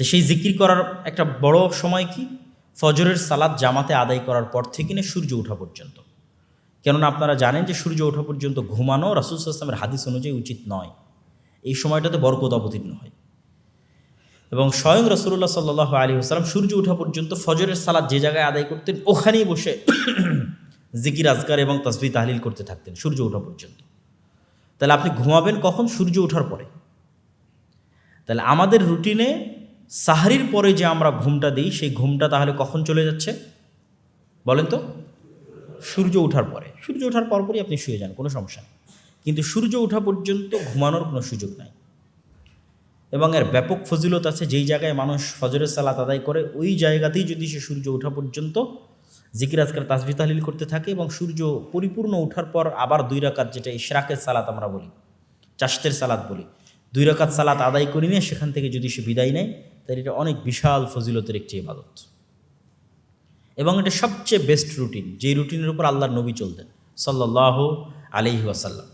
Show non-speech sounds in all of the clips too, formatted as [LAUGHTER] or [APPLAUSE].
তো সেই জিকির করার একটা বড় সময় কি? ফজরের সালাদ জামাতে আদায় করার পর থেকে নিয়ে সূর্য ওঠা পর্যন্ত। কেননা আপনারা জানেন যে সূর্য ওঠা পর্যন্ত ঘুমানো রাসুল হাদিস অনুযায়ী উচিত নয়। এই সময়টাতে বরকত অবতীর্ণ হয়। এবং স্বয়ং রসুল্লাহ সাল্লাহ আলী আসসালাম সূর্য ওঠা পর্যন্ত ফজরের সালাদ যে জায়গায় আদায় করতেন, ওখানেই বসে [COUGHS] জিকির আজগার এবং তসবি তাহলিল করতে থাকতেন সূর্য ওঠা পর্যন্ত। তাহলে আপনি ঘুমাবেন কখন? সূর্য ওঠার পরে। তাহলে আমাদের রুটিনে সাহারির পরে যে আমরা ঘুমটা দিই, সেই ঘুমটা তাহলে কখন চলে যাচ্ছে? বলেন তো, সূর্য ওঠার পরে। সূর্য ওঠার পরপরই আপনি শুয়ে যান, কোনো সমস্যা নেই। কিন্তু সূর্য ওঠা পর্যন্ত ঘুমানোর কোনো সুযোগ নাই। এবং এর ব্যাপক ফজিলত আছে, যেই জায়গায় মানুষ ফজরের সালাত আদায় করে, ওই জায়গাতেই যদি সে সূর্য ওঠা পর্যন্ত জিকির আজকাল তাসবি তাহলিল করতে থাকে এবং সূর্য পরিপূর্ণ ওঠার পর আবার দুই রাকাত, যেটা ইশরাকের সালাত আমরা বলি, চাষতের সালাত বলি, দুই রাকাত সালাত আদায় করি নিয়ে সেখান থেকে যদি সে বিদায় নেয় তাহলে এটা অনেক বিশাল ফজিলতের একটি ইবাদত। এবং এটা সবচেয়ে বেস্ট রুটিন যেই রুটিনের উপর আল্লাহর নবী চলতেন সাল্লাহ আলিহি ওয়াসাল্লাম।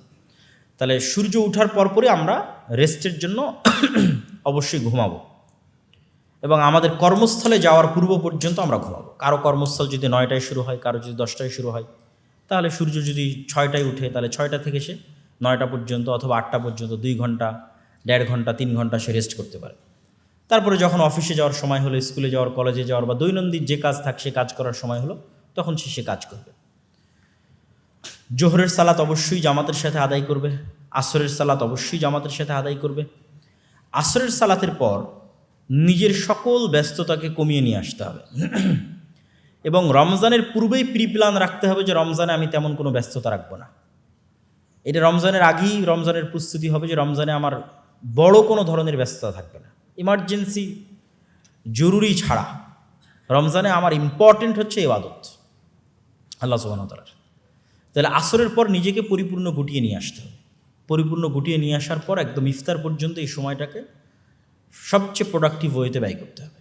তাহলে সূর্য ওঠার পরপরই আমরা রেস্টের জন্য [COUGHS] অবশ্যই ঘুমাবো। এবং আমাদের কর্মস্থলে যাওয়ার পূর্ব পর্যন্ত আমরা ঘুমাবো। কারও কর্মস্থল যদি নয়টায় শুরু হয়, কারও যদি দশটায় শুরু হয়, তাহলে সূর্য যদি ছয়টায় উঠে, তাহলে ছয়টা থেকে সে নয়টা পর্যন্ত অথবা আটটা পর্যন্ত দুই ঘণ্টা, দেড় ঘণ্টা, তিন ঘণ্টা সে রেস্ট করতে পারে। তারপরে যখন অফিসে যাওয়ার সময় হলো স্কুলে যাওয়ার কলেজে যাওয়ার বা দৈনন্দিন যে কাজ থাক, সে কাজ করার সময় হলো, তখন সে সে কাজ করবে। জোহরের সালাত অবশ্যই জামাতের সাথে আদায় করবে, আসরের সালাত অবশ্যই জামাতের সাথে আদায় করবে। আসরের সালাতের পর নিজের সকল ব্যস্ততাকে কমিয়ে নিয়ে আসতে হবে। এবং রমজানের পূর্বেই প্রি প্ল্যান রাখতে হবে যে রমজানে আমি তেমন কোনো ব্যস্ততা রাখব না। এটা রমজানের আগেই, রমজানের প্রস্তুতি হবে যে রমজানে আমার বড় কোনো ধরনের ব্যস্ততা থাকবে না। ইমার্জেন্সি, জরুরি ছাড়া। রমজানে আমার ইম্পর্টেন্ট হচ্ছে এবাদত আল্লাহ সুবাহতালার তাহলে আসরের পর নিজেকে পরিপূর্ণ গুটিয়ে নিয়ে আসতে হবে। পরিপূর্ণ গুটিয়ে নিয়ে আসার পর একদম ইফতার পর্যন্ত এই সময়টাকে সবচেয়ে প্রোডাক্টিভ ওয়েতে ব্যয় করতে হবে।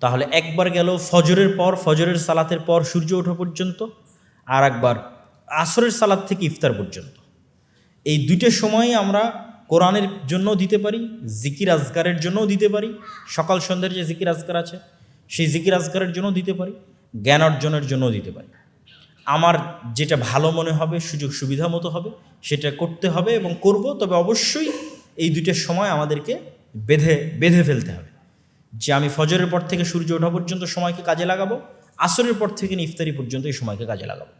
তাহলে একবার গেল ফজরের পর, ফজরের সালাতের পর সূর্য ওঠা পর্যন্ত আর একবার আসরের সালাত থেকে ইফতার পর্যন্ত। এই দুইটা সময় আমরা কোরআনের জন্যও দিতে পারি, জিকির আজগারের জন্যও দিতে পারি, সকাল সন্ধ্যার যে জিকির আজগার আছে, সেই জিকির আজগারের জন্যও দিতে পারি, জ্ঞান অর্জনের জন্যও দিতে পারি। আমার যেটা ভালো মনে হবে, সুযোগ সুবিধা মতো হবে, সেটা করতে হবে এবং করব, তবে অবশ্যই এই দুইটা সময় আমাদেরকে বেঁধে বেঁধে ফেলতে হবে। যে আমি ফজরের পর থেকে সূর্য ওঠা পর্যন্ত সময়কে কাজে লাগাবো, আসরের পর থেকে ইফতারি পর্যন্ত এই সময়কে কাজে লাগাবো।